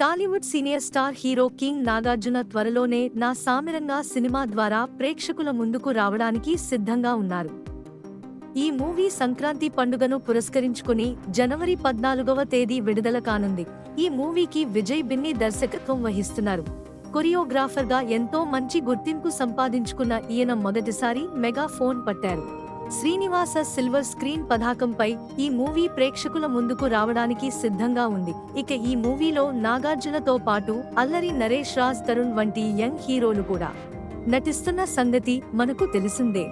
Tollywood senior star hero king Nagarjuna త్వరలోనే Naa సామిరంగా cinema ద్వారా ప్రేక్షకుల ముందుకు రావడానికి సిద్ధంగా ఉన్నారు. ఈ మూవీ సంక్రాంతి పండుగను పురస్కరించుకుని జనవరి పద్నాలుగవ తేదీ విడుదల కానుంది. ఈ మూవీకి విజయ్ బిన్ని దర్శకత్వం వహిస్తున్నారు. కొరియోగ్రాఫర్గా ఎంతో మంచి గుర్తింపు సంపాదించుకున్న ఈయన మొదటిసారి మెగా ఫోన్ పట్టారు. శ్రీనివాస సిల్వర్ స్క్రీన్ పతాకంపై ఈ మూవీ ప్రేక్షకుల ముందుకు రావడానికి సిద్ధంగా ఉంది. ఇక ఈ మూవీలో నాగార్జునతో పాటు అల్లరి నరేష్ రాజ్ తరుణ్ వంటి యంగ్ హీరోలు కూడా నటిస్తున్న సంగతి మనకు తెలిసిందే.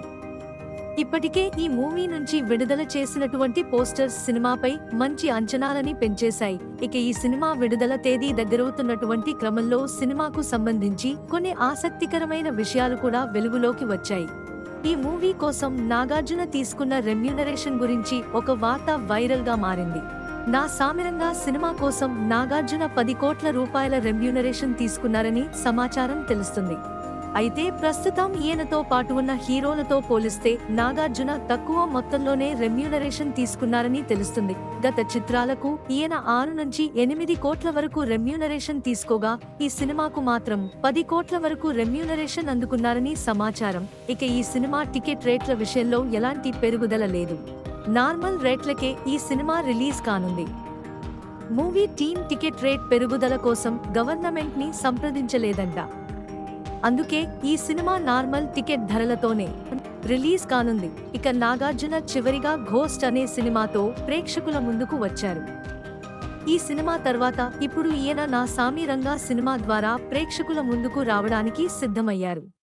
ఇప్పటికే ఈ మూవీ నుంచి విడుదల చేసినటువంటి పోస్టర్స్ సినిమాపై మంచి అంచనాలని పెంచేశాయి. ఇక ఈ సినిమా విడుదల తేదీ దగ్గరవుతున్నటువంటి క్రమంలో సినిమాకు సంబంధించి కొన్ని ఆసక్తికరమైన విషయాలు కూడా వెలుగులోకి వచ్చాయి. ఈ మూవీ కోసం నాగార్జున తీసుకున్న రెమ్యూనరేషన్ గురించి ఒక వార్త వైరల్గా మారింది. నా సామిరంగా సినిమా కోసం నాగార్జున పది కోట్ల రూపాయల రెమ్యూనరేషన్ తీసుకున్నారని సమాచారం తెలుస్తుంది. అయితే ప్రస్తుతం ఈయనతో పాటు ఉన్న హీరోలతో పోలిస్తే నాగార్జున తక్కువ మొత్తంలోనే రెమ్యూనరేషన్ తీసుకున్నారని తెలుస్తుంది. గత చిత్రాలకు ఈయన ఆరు నుంచి ఎనిమిది కోట్ల వరకు రెమ్యూనరేషన్ తీసుకోగా ఈ సినిమాకు మాత్రం పది కోట్ల వరకు రెమ్యూనరేషన్ అందుకున్నారని సమాచారం. ఇక ఈ సినిమా టికెట్ రేట్ల విషయంలో ఎలాంటి పెరుగుదల లేదు. నార్మల్ రేట్లకే ఈ సినిమా రిలీజ్ కానుంది. మూవీ టీమ్ టికెట్ రేట్ పెరుగుదల కోసం గవర్నమెంట్ని సంప్రదించలేదంట. అందుకే ఈ సినిమా నార్మల్ టికెట్ ధరలతోనే రిలీజ్ కానుంది. ఇక నాగార్జున చివరిగా ఘోస్ట్ అనే సినిమాతో ప్రేక్షకుల ముందుకు వచ్చారు. ఈ సినిమా తర్వాత ఇప్పుడు ఈయన నా సామి రంగా సినిమా ద్వారా ప్రేక్షకుల ముందుకు రావడానికి సిద్ధమయ్యారు.